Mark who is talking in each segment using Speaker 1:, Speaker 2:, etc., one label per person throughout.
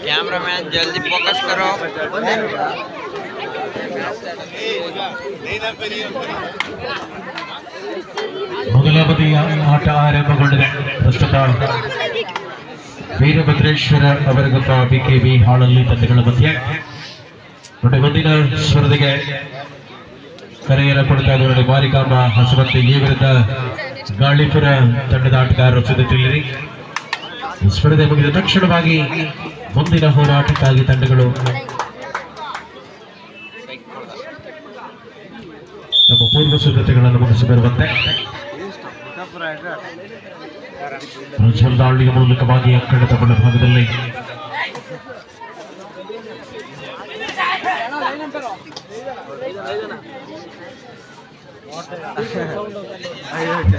Speaker 1: Cameraman जल्दी focus करो
Speaker 2: ಮೊದಲ ಬದಿಯ ಆಟ ಆರಂಭಗೊಂಡಿದೆ ಪ್ರಸ್ತುತ ವೀರಭದ್ರೇಶ್ವರ ಅವರಗೊತ್ತ ಬಿಕೆಬಿ ಹಾಳಲ್ಲಿ ತಂಡಗಳ ಮಧ್ಯೆ ನೋಡಿ ಮುಂದಿನ ಸ್ಪರ್ಧೆಗೆ ಕರೆಯನ್ನು ಕೊಡ್ತಾ ಇದ್ದಾರೆ ನೋಡಿ ಮಾರಿಕಾಂಬ ಹಸುಮಂತಿ ಈ ವಿರುದ್ಧ ಗಾಳಿಪುರ ತಂಡದ ಆಟಗಾರರು ಸಿದ್ಧತೆಯಲ್ಲಿ ಈ ಸ್ಪರ್ಧೆ ಮುಗಿದ ತಕ್ಷಣವಾಗಿ ಮುಂದಿನ ಹೋರಾಟಕ್ಕಾಗಿ ತಂಡಗಳು ತಮ್ಮ ಪೂರ್ವ ಸಿದ್ಧತೆಗಳನ್ನು ಮುಗಿಸಿ ಬರುವಂತೆ. ದಾಳಿಯ ಮೂಲಕವಾಗಿ ಅಂಕಣದ ಭಾಗದಲ್ಲಿ.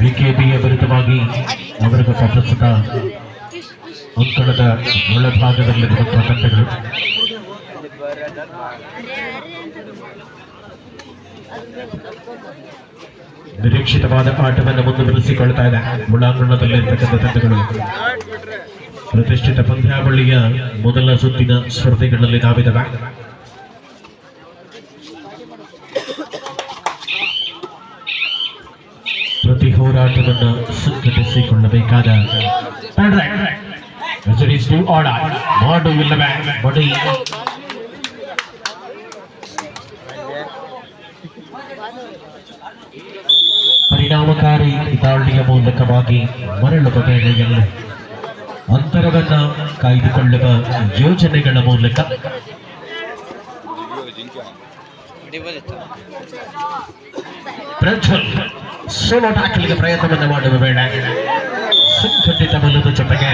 Speaker 2: ಬಿಕೆಬಿಯ ವಿರುದ್ಧವಾಗಿ ಅವರಿಗೆ ಪ್ರಸ್ತುತ ಅಂಕಣದ ಬರುತ್ತ ಕಟ್ಟೆಗಳು ನಿರೀಕ್ಷಿತವಾದ ಆಟವನ್ನು ಮುಂದುವರಿಸಿಕೊಳ್ತಾ ಇದೆ. ಒಳಾಂಗಣದಲ್ಲಿರ್ತಕ್ಕಂಥ ತಂಡಗಳು. ಪ್ರತಿಷ್ಠಿತ ಪಂದ್ಯಾವಳಿಯ ಮೊದಲ ಸುತ್ತಿನ ಸ್ಪರ್ಧೆಗಳಲ್ಲಿ ನಾವಿದವೆ. ಪ್ರತಿ ಹೋರಾಟವನ್ನು ಸಂಘಟಿಸಿಕೊಳ್ಳಬೇಕಾದ ಮಾಡುವಿಲ್ಲವೇ ಬಡಿ ಪರಿಣಾಮಕಾರಿ ದಾಳಿಯ ಮೂಲಕವಾಗಿ ಮರಳುವ ವೇಳೆಯಲ್ಲಿ ಅಂತರವನ್ನ ಕಾಯ್ದುಕೊಳ್ಳುವ ಯೋಜನೆಗಳ ಮೂಲಕ ಪ್ರಜ್ವಲ್ ಸೋಲೋ ಟ್ಯಾಕಲ್ಗೆ ಪ್ರಯತ್ನವನ್ನು ಮಾಡುವ ವೇಳೆ ಸಂಘಟಿತ ಬಲದ ಜೊತೆಗೆ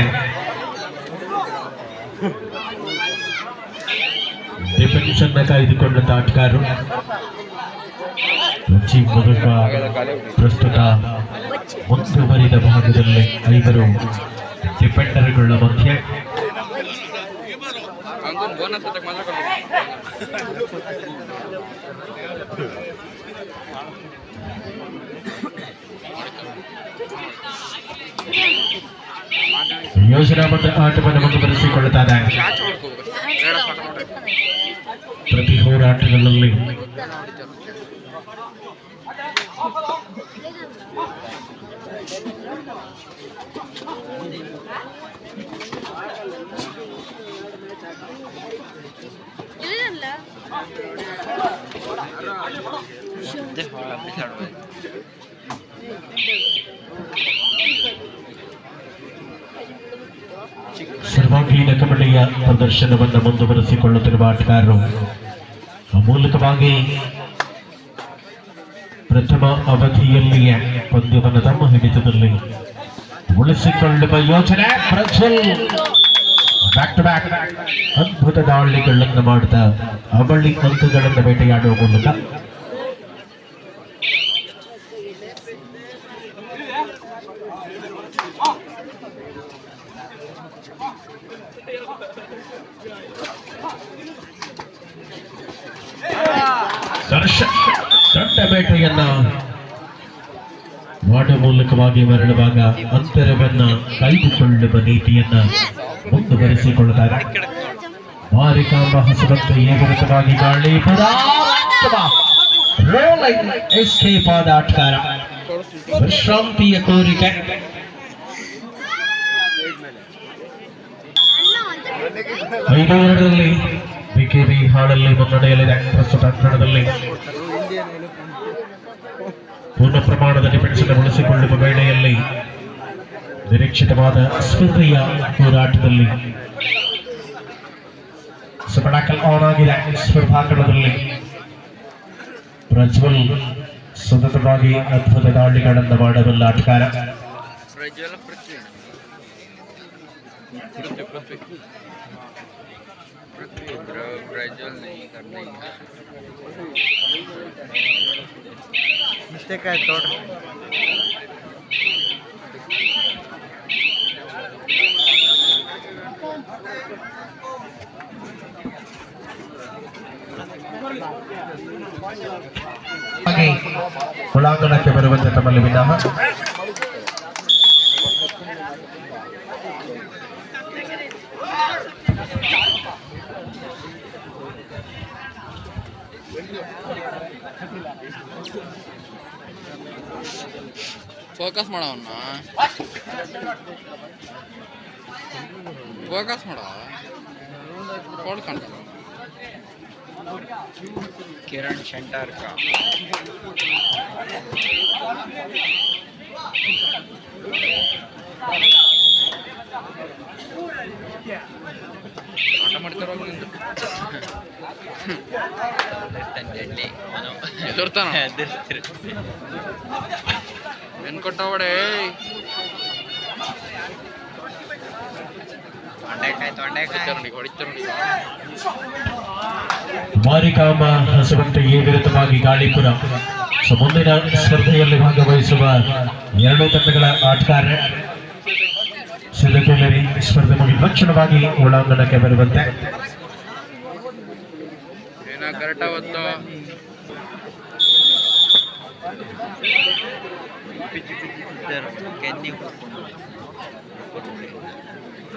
Speaker 2: ಡಿಫೆನ್ಸ್ ಅನ್ನ ಕಾಯ್ದುಕೊಂಡಂತ ಆಟಗಾರರು ರುಚಿ ಮೊದಲ ಪ್ರಸ್ತುತ ಮುಂದುವರಿದ ಭಾಗದಲ್ಲಿ ಐವರು ಡಿಫೆಂಡರ್ಗಳ ಮಧ್ಯೆ
Speaker 1: योजना
Speaker 2: आटवन मुंदे प्रति होराट
Speaker 1: अरे अरे अरे अरे अरे
Speaker 2: अरे अरे
Speaker 3: अरे
Speaker 2: ಸರ್ವಾಂಗೀಣ ಕಬಡ್ಡಿಯ ಪ್ರದರ್ಶನವನ್ನು ಮುಂದುವರೆಸಿಕೊಳ್ಳುತ್ತಿರುವ ಆಟಗಾರರು ಮೂಲಕವಾಗಿ ಪ್ರಥಮ ಅವಧಿಯಲ್ಲಿಯೇ ಪಂದ್ಯವನ್ನು ತಮ್ಮ ಹಿಡಿತದಲ್ಲಿ ಉಳಿಸಿಕೊಳ್ಳುವ ಯೋಚನೆ. ಪ್ರಜ್ವಲ್ ಬ್ಯಾಕ್ ಟು ಬ್ಯಾಕ್ ಅದ್ಭುತ ದಾಳಿಗಳನ್ನು ಮಾಡುತ್ತಾ ಅವಳಿ ಅಂಕಗಳನ್ನು ಬೇಟೆಯಾಡುವ ಮೂಲಕ ಮಾಡುವ ಮೂಲಕವಾಗಿ ಮರಳುವಾಗ ಅಂತರವನ್ನ ಕಾಯ್ದುಕೊಳ್ಳುವ ನೀತಿಯನ್ನ ಮುಂದುವರಿಸಿಕೊಳ್ಳುತ್ತಾರೆ. ಮಾರಿಕಾಂಬ ಈ ವಿರುದ್ಧವಾಗಿ ಗಾಳಿ ಎಸ್ಕೇಪ್ ಆದ ಆಟಗಾರ ವಿಶ್ರಾಂತಿಯ ಕೋರಿಕೆ. ಐದು ಎರಡರಲ್ಲಿ ಬಿಕೆಬಿ ಹಾಡಲ್ಲಿ ಮುನ್ನಡೆಯಲಿದೆ. ಪ್ರಸ್ತುತ ಅಂಕಣದಲ್ಲಿ ಪೂರ್ಣ ಪ್ರಮಾಣದ ಡಿಫೆನ್ಸ್ ಅನ್ನು ಉಳಿಸಿಕೊಳ್ಳುವ ವೇಳೆಯಲ್ಲಿ ನಿರೀಕ್ಷಿತವಾದ ಸ್ಪರ್ಧೆಯ ಹೋರಾಟದಲ್ಲಿ ಸಪಡಾಕಲ್ ಆನ್ ಆಗಿದೆ. ಸ್ಪರ್ಧಾಕಣದಲ್ಲಿ ಪ್ರಜ್ವಲ್ ಸತತವಾಗಿ ಅದ್ಭುತ ದಾಳಿಗಳನ್ನು ಮಾಡಬಲ್ಲ ಆಟಗಾರ.
Speaker 1: ಪ್ರಜ್ವಲ
Speaker 4: ಮಿಸ್ಟೇಕ್ ಆಯ್ತು ನೋಡ್ರಿ
Speaker 2: ಹಾಗೆ ಒಳಾಂಗಣಕ್ಕೆ ಬರುವಂತೆ ತಮ್ಮಲ್ಲಿ ವಿಧಾನ
Speaker 1: ಫೋಕಸ್ ಮಾಡವನ್ನ ಫೋಕಸ್ ಮಾಡ ಕೋಡ್ ಕಾಣ್ತಲ್ಲ ಕಿರಣ್ ಶೆಂಟಾರ್ಕ ಆಟ ಮಾಡ್ತಾರೋ ನಿಂದು ಎದುರ್ತಾನ ಏನ್ ಹೊಡಿತಾರ
Speaker 2: ಮಾರಿಕಾಮ ಹಸುವಂತೆಯೇ ವಿರುದ್ಧವಾಗಿ ಗಾಳಿಪುರ. ಸೊ ಮುಂದಿನ ಸ್ಪರ್ಧೆಯಲ್ಲಿ ಭಾಗವಹಿಸುವ ಎರಡು ತಂಡಗಳ ಆಟಗಾರ ಸಿದ್ಧತೆಯಲ್ಲಿ ಸ್ಪರ್ಧೆ ಮುಗಿ ತಕ್ಷಣವಾಗಿ ಒಳಾಂಗಣಕ್ಕೆ ಬರುವಂತೆ.
Speaker 1: ಏನ ಕರೆಕ್ಟ್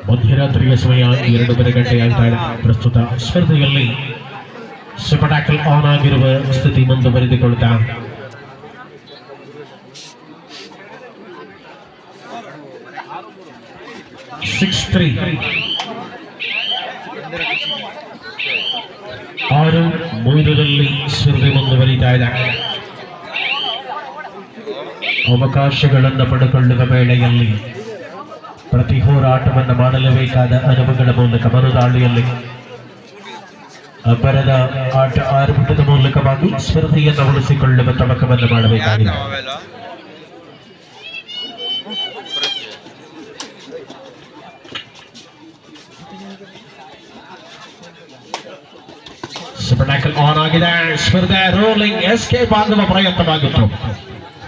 Speaker 2: ಮಧ್ಯರಾತ್ರಿಯ ಸಮಯ ಎರಡೂವರೆ ಗಂಟೆ ಆಗ್ತಾ ಇದೆ ಪ್ರಸ್ತುತ ಸ್ಪರ್ಧೆಯಲ್ಲಿ ಸುಪಟಾಕಲ್ ಆನ್ ಆಗಿರುವ ಸ್ಥಿತಿ ಮುಂದುವರೆದುಕೊಳ್ತಾ ಸಿಕ್ಸ್ ತ್ರೀ ಆರು ಮೂರರಲ್ಲಿ ಸ್ಪರ್ಧೆ ಮುಂದುವರಿತಾ ಇದೆ ಅವಕಾಶಗಳನ್ನು ಪಡೆದುಕೊಳ್ಳುವ ವೇಳೆಯಲ್ಲಿ ಪ್ರತಿ ಹೋರಾಟವನ್ನು ಮಾಡಲೇಬೇಕಾದ ಅನುಭವಗಳ ಮೂಲಕ ಮರುದಾಳಿಯಲ್ಲಿ ಅಬ್ಬರದ ಆಟ ಆರಂಭದ ಮೂಲಕವಾಗಿ ಸ್ಪರ್ಧೆಯನ್ನು ಉಳಿಸಿಕೊಳ್ಳುವ ತಮಕವನ್ನು ಮಾಡಬೇಕಾಗಿದೆ. ಸ್ಪರ್ಧಾಕಲ್ ಆನ್ ಆಗಿದೆ. ಸ್ಪರ್ಧೆ ರೋಲಿಂಗ್ ಎಸ್ಕೇಪ್ ಆಗುವ ಪ್ರಯತ್ನವಾಗಿತ್ತು.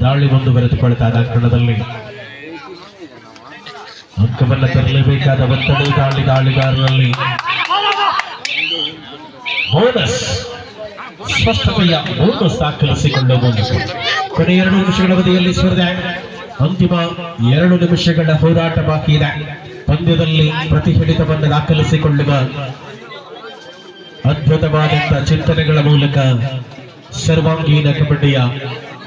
Speaker 2: ದಾಳಿ ಮುಂದುವರೆದುಕೊಳ್ತಾ ಇದ್ದ ಅಂಕಣದಲ್ಲಿ ಅಂಕವನ್ನ ತರಲೇಬೇಕಾದ ಒತ್ತಡ ದಾಳಿ ದಾಳಿಗಾರರಲ್ಲಿ. ಬೋನಸ್ ಸ್ಪಷ್ಟತೆಯ ಬೋನಸ್ ದಾಖಲಿಸಿಕೊಳ್ಳುವ ಮೂಲಕ. ಕೊನೆ ಎರಡು ನಿಮಿಷಗಳ ಅವಧಿಯಲ್ಲಿ ಸ್ಪರ್ಧೆ. ಅಂತಿಮ ಎರಡು ನಿಮಿಷಗಳ ಹೋರಾಟ ಬಾಕಿ ಇದೆ. ಪಂದ್ಯದಲ್ಲಿ ಪ್ರತಿ ಹಿಡಿತವನ್ನು ದಾಖಲಿಸಿಕೊಳ್ಳುವ ಅದ್ಭುತವಾದಂತಹ ಚಿಂತನೆಗಳ ಮೂಲಕ ಸರ್ವಾಂಗೀಣ ಕಬಡ್ಡಿಯ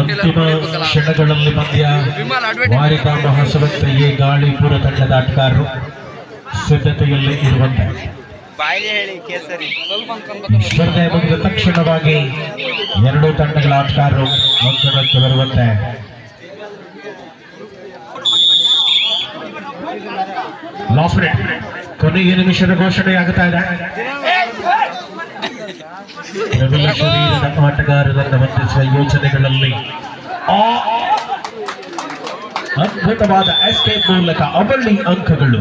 Speaker 2: ಅಂತಿಮ ಕ್ಷಣಗಳಲ್ಲಿ ಪಂದ್ಯ ವಾರಿಕಾ ಗಾಳಿ ಗಾಳಿಪುರ ತಂಡದ ಆಟಗಾರರು ಸಿದ್ಧತೆಯಲ್ಲಿ ಇರುವಂತೆ. ಸ್ಪರ್ಧೆ ಮುಗಿದ ತಕ್ಷಣವಾಗಿ ಎರಡೂ ತಂಡಗಳ ಆಟಗಾರರು ಅಂಕಣಕ್ಕೆ ಬರುವಂತೆ. ಲಾಸ್ಟ್ ಕೊನೆ ಕೊನೆಯ ನಿಮಿಷದ ಘೋಷಣೆಯಾಗುತ್ತಾ ಇದೆ. ಪ್ರಬಲ ಶರೀರದ ಆಟಗಾರರನ್ನು ವಂದಿಸುವ ಯೋಚನೆಗಳಲ್ಲಿ ಅದ್ಭುತವಾದ ಎಸ್ಕೇಪ್ ಮೂಲಕ ಅವಳಿ ಅಂಕಗಳು.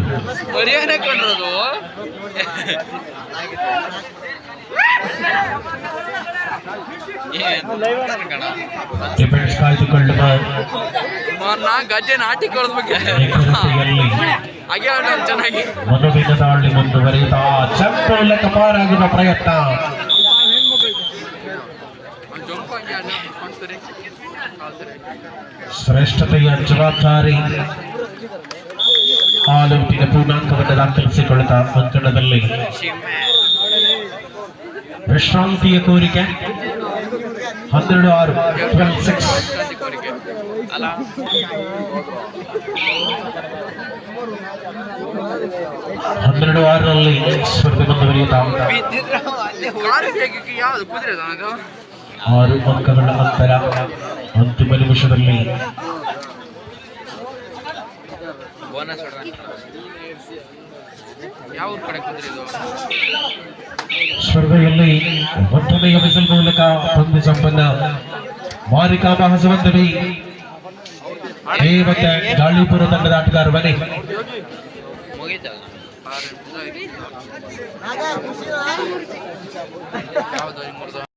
Speaker 2: ಡಿಫೆನ್ಸ್ ಕಾಯ್ದುಕೊಳ್ಳುವ
Speaker 1: ನಾ ಗಜ್ಜೆ ನಾಟಿ ಬಗ್ಗೆ.
Speaker 2: ನಿಖರತೆಯಲ್ಲಿ
Speaker 1: ಹಾಗೆ ಆಟ ಅವ್ನು ಚೆನ್ನಾಗಿ.
Speaker 2: ಮನುವಿನ ದಾಳಿ ಮುಂದುವರಿಯುತ್ತಾ ಮೂಲಕ ಪಾರಾಗುವ ಪ್ರಯತ್ನ. ಶ್ರೇಷ್ಠತೆಯ ಜವಾಬ್ದಾರಿ ಆಲೋಟಿನ ಪೂರ್ಣಾಂಕವನ್ನು ದಾಖಲಿಸಿಕೊಳ್ಳುತ್ತಾ ಅಂಕಣದಲ್ಲಿ ವಿಶ್ರಾಂತಿಯ ಕೋರಿಕೆ ಹನ್ನೆರಡು ಆರು ಟ್ವೆಲ್ ಸಿಕ್ಸ್. ಹನ್ನೆರಡು ಆರರಲ್ಲಿ ಸ್ಪರ್ಧೆ ಮುಂದುವರಿಯುತ್ತಾ ಆರು ಅಂಕಗಳ ಅಂತರ ಅಂತಿಮ ನಿಮಿಷದಲ್ಲಿ. ಸ್ಪರ್ಧೆಯಲ್ಲಿ ಒಟ್ಟನೆಯ ಬಿಸಿಲು ಮೂಲಕ ಪಂದ್ಯ ಸಂಪನ್ನ ಮಾರಿಕಾ ಮಹಸವಂತವಿ ಎ ಮತ್ತೆ ಗಾಳಿಪುರ ತಂಡದ ಆಟಗಾರ ಬನ್ನಿ.
Speaker 1: ಯಾವ್ದು?